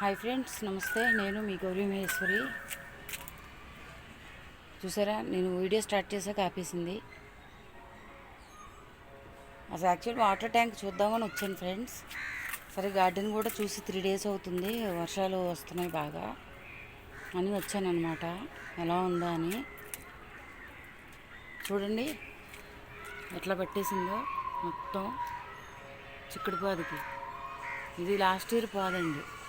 Hi friends నమస్తే. నేను మీ గౌరీ మహేశ్వరి. చూసారా? నేను వీడియో స్టార్ట్ చేసాక ఆపేసింది. అసలు యాక్చువల్ వాటర్ ట్యాంక్ చూద్దామని వచ్చాను ఫ్రెండ్స్ సరే గార్డెన్ కూడా చూసి త్రీ డేస్ అవుతుంది. వర్షాలు వస్తున్నాయి బాగా. అని వచ్చాను అనమాట ఎలా ఉందా అని. చూడండి. ఎట్లా పట్టేసిందో మొత్తం చిక్కుడు పాదుకి. ఇది లాస్ట్ ఇయర్ పాదండి.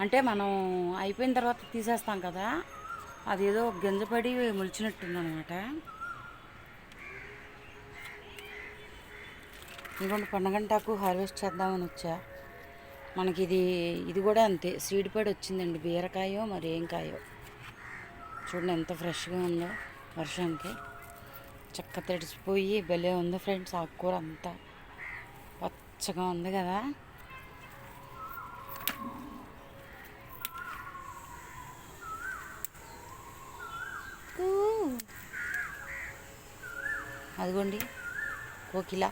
అంటే మనం అయిపోయిన తర్వాత తీసేస్తాం కదా అదేదో గింజపడి మొలిచినట్టుందనమాట ఇంకొండి పండగంటాకు హార్వెస్ట్ చేద్దామని వచ్చా. మనకి ఇది ఇది కూడా అంతే సీడ్ పడి వచ్చిందండి బీరకాయో మరి ఏం కాయో. చూడండి ఎంత ఫ్రెష్గా ఉందో వర్షానికి. చక్క తడిచిపోయి భలే ఉంది ఫ్రెండ్స్ ఆకుకూర అంతా. పచ్చగా ఉంది కదా. అదిగోండి. కోకిల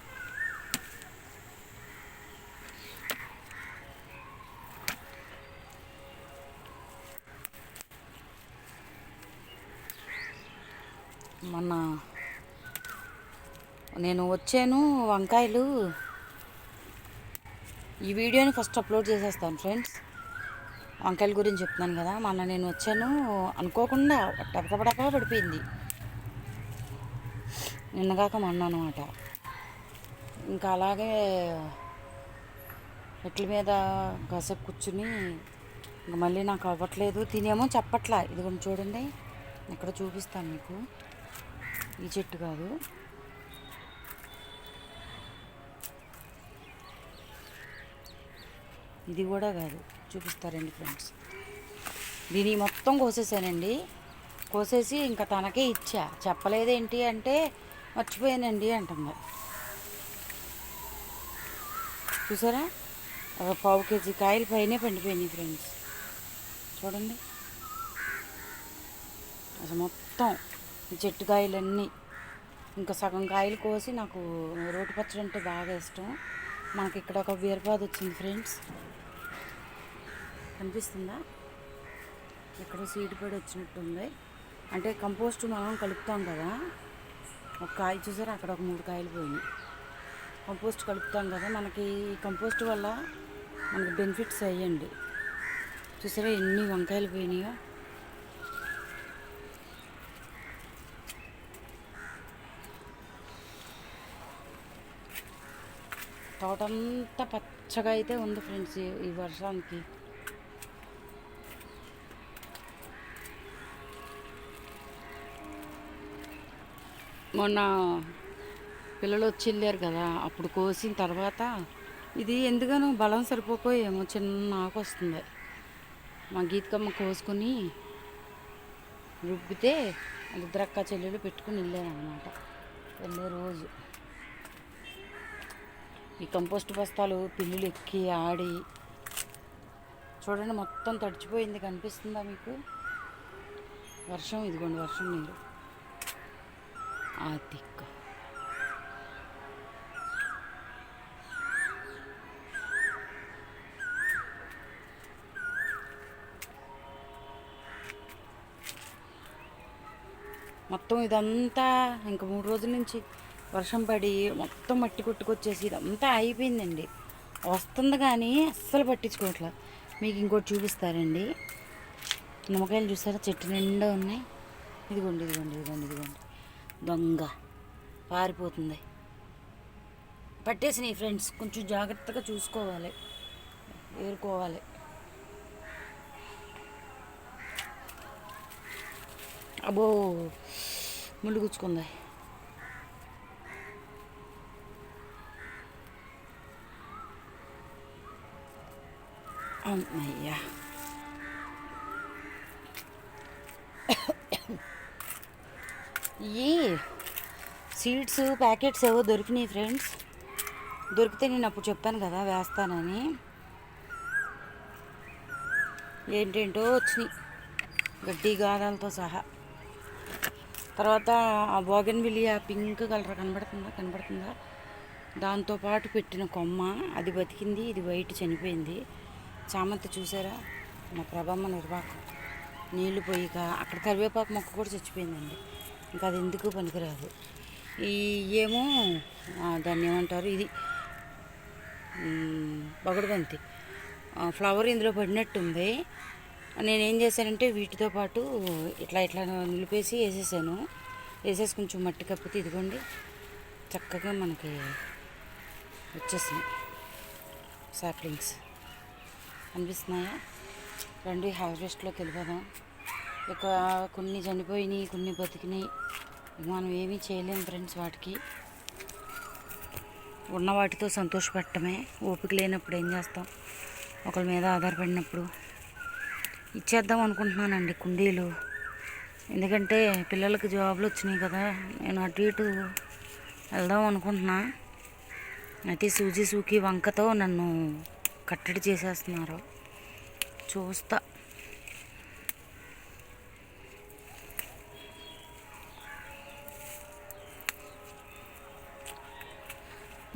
మొన్న నేను వచ్చాను వంకాయలు. ఈ వీడియోని ఫస్ట్ అప్లోడ్ చేసేస్తాను ఫ్రెండ్స్. వంకాయల గురించి చెప్తున్నాను కదా మొన్న నేను వచ్చాను అనుకోకుండా టపటపడక పడిపోయింది. నిన్నగాక మొన్న అనమాట ఇంకా అలాగే మెట్ల మీద కాసేపు కూర్చుని ఇంక మళ్ళీ నాకు అవ్వట్లేదు. తినేమో చెప్పట్లా. ఇదిగోండి చూడండి. ఇక్కడ చూపిస్తాను మీకు. ఈ చెట్టు కాదు. ఇది కూడా కాదు. చూపిస్తారండి ఫ్రెండ్స్. దీని మొత్తం కోసేసానండి. కోసేసి ఇంకా తనకే ఇచ్చా. చెప్పలేదేంటి అంటే మర్చిపోయానండి అంటుంది. చూసారా? ఒక పావు కేజీ కాయలు పైనే పండిపోయినాయి ఫ్రెండ్స్. చూడండి. అసలు మొత్తం చెట్టు కాయలన్నీ. ఇంకా సగం కాయలు కోసి నాకు రోటి పచ్చడి అంటే బాగా ఇష్టం. మనకి ఇక్కడ ఒక వీరపాదు వచ్చింది ఫ్రెండ్స్. కనిపిస్తుందా? ఇక్కడ సీడ్ పడి వచ్చినట్టుంది. అంటే కంపోస్ట్ మనం కలుపుతాం కదా. ఒక కాయ చూసారా? అక్కడ ఒక మూడు కాయలు పోయినాయి. కంపోస్ట్ కలుపుతాం కదా మనకి ఈ కంపోస్ట్ వల్ల మనకి బెనిఫిట్స్ అయ్యండి. చూసారా ఎన్ని వంకాయలు పోయినాయో? తోటంతా పచ్చగా అయితే ఉంది ఫ్రెండ్స్ ఈ వర్షానికి. మొన్న పిల్లలు వచ్చి వెళ్ళారు కదా అప్పుడు కోసిన తర్వాత ఇది ఎందుకనో బలం సరిపోకో చిన్న ఆకు వస్తుంది. మా గీతకమ్మ కోసుకొని రుబ్బితే ఇద్దరక్క చెల్లెలు పెట్టుకుని వెళ్ళాను వెళ్ళే రోజు ఈ కంపోస్ట్ బస్తాలు పిల్లులు ఎక్కి ఆడి చూడండి మొత్తం తడిచిపోయింది కనిపిస్తుందా మీకు? వర్షం ఇదిగోండి వర్షం నీరు. ఆ దిక్కు మొత్తం ఇదంతా ఇంక మూడు రోజుల నుంచి వర్షం పడి మొత్తం మట్టి కొట్టుకొచ్చేసి ఇదంతా అయిపోయిందండి వస్తుంది కానీ అస్సలు పట్టించుకోవట్లా. మీకు ఇంకోటి చూపిస్తారండి నిమ్మకాయలు చూసారా? చెట్టు నిండా ఉన్నాయి. ఇదిగోండి ఇదిగోండి ఇదిగోండి ఇదిగోండి. దొంగ పారిపోతుంది. పట్టేసినాయి ఫ్రెండ్స్ కొంచెం జాగ్రత్తగా చూసుకోవాలి. ఏరుకోవాలి. అబ్బో ముళ్ళు గుచ్చుకుంది. అమ్మయ్యా ఈ సీడ్స్ ప్యాకెట్స్ ఏవో దొరికినాయి ఫ్రెండ్స్. దొరికితే నేను అప్పుడు చెప్పాను కదా వేస్తానని. ఏంటేంటో వచ్చినాయి గడ్డి గాధాలతో సహా. తర్వాత ఆ బోగన్ విలియా పింక్ కలర్ కనబడుతుందా? కనబడుతుందా? దాంతోపాటు పెట్టిన కొమ్మ అది బతికింది ఇది వైట్ చనిపోయింది. చామంతి చూసారా? మా ప్రభమ్మ నిర్వాహకం నీళ్ళు పోయిక అక్కడ కరివేపాకు మొక్క కూడా చచ్చిపోయిందండి. ఇంకా అది ఎందుకు పనికిరాదు. ఈ ఏమో దాన్ని ఏమంటారు ఇది. మ్, ఫ్లవర్ ఇందులో పడినట్టుంది. నేనేం చేశానంటే వీటితో పాటు ఇట్లా ఇట్లా నిలిపేసి వేసేసాను. వేసేసి కొంచెం మట్టి కప్పితే ఇదిగోండి. చక్కగా మనకి వచ్చేసినాయి. సాప్లింగ్స్. అనిపిస్తున్నాయా? రండి హార్వెస్ట్లోకి వెళ్ళిపోదాం. ఇక కొన్ని చనిపోయినాయి కొన్ని బతికినాయి. మనం ఏమీ చేయలేం ఫ్రెండ్స్ వాటికి. ఉన్న వాటితో సంతోషపడటమే. ఓపిక లేనప్పుడు ఏం చేస్తాం? ఒకరి మీద ఆధారపడినప్పుడు. ఇచ్చేద్దాం అనుకుంటున్నానండి కుండీలు. ఎందుకంటే పిల్లలకి జాబులు వచ్చినాయి కదా నేను అటు ఇటు వెళ్దాం అనుకుంటున్నా. అయితే సూజీ సూకి వంకతో నన్ను కట్టడి చేసేస్తున్నారు. చూస్తా.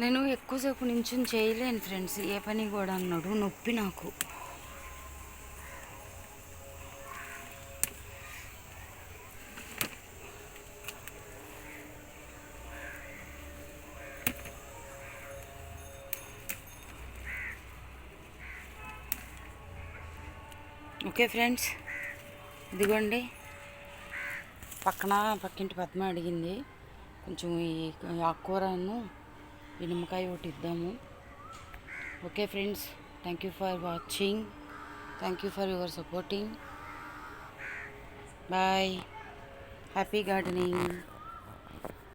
నేను ఎక్కువసేపు నించుని చేయలేను ఫ్రెండ్స్. ఏ పని కూడా అన్నాడు నొప్పి నాకు. Okay friends. ఇదిగోండి. పక్కన పక్కింటి పద్మ అడిగింది. కొంచెం ఈ ఆకుకూరను ఈ నిమ్మకాయ ఒకటి ఇద్దాము okay friends thank you for watching thank you for your supporting bye happy gardening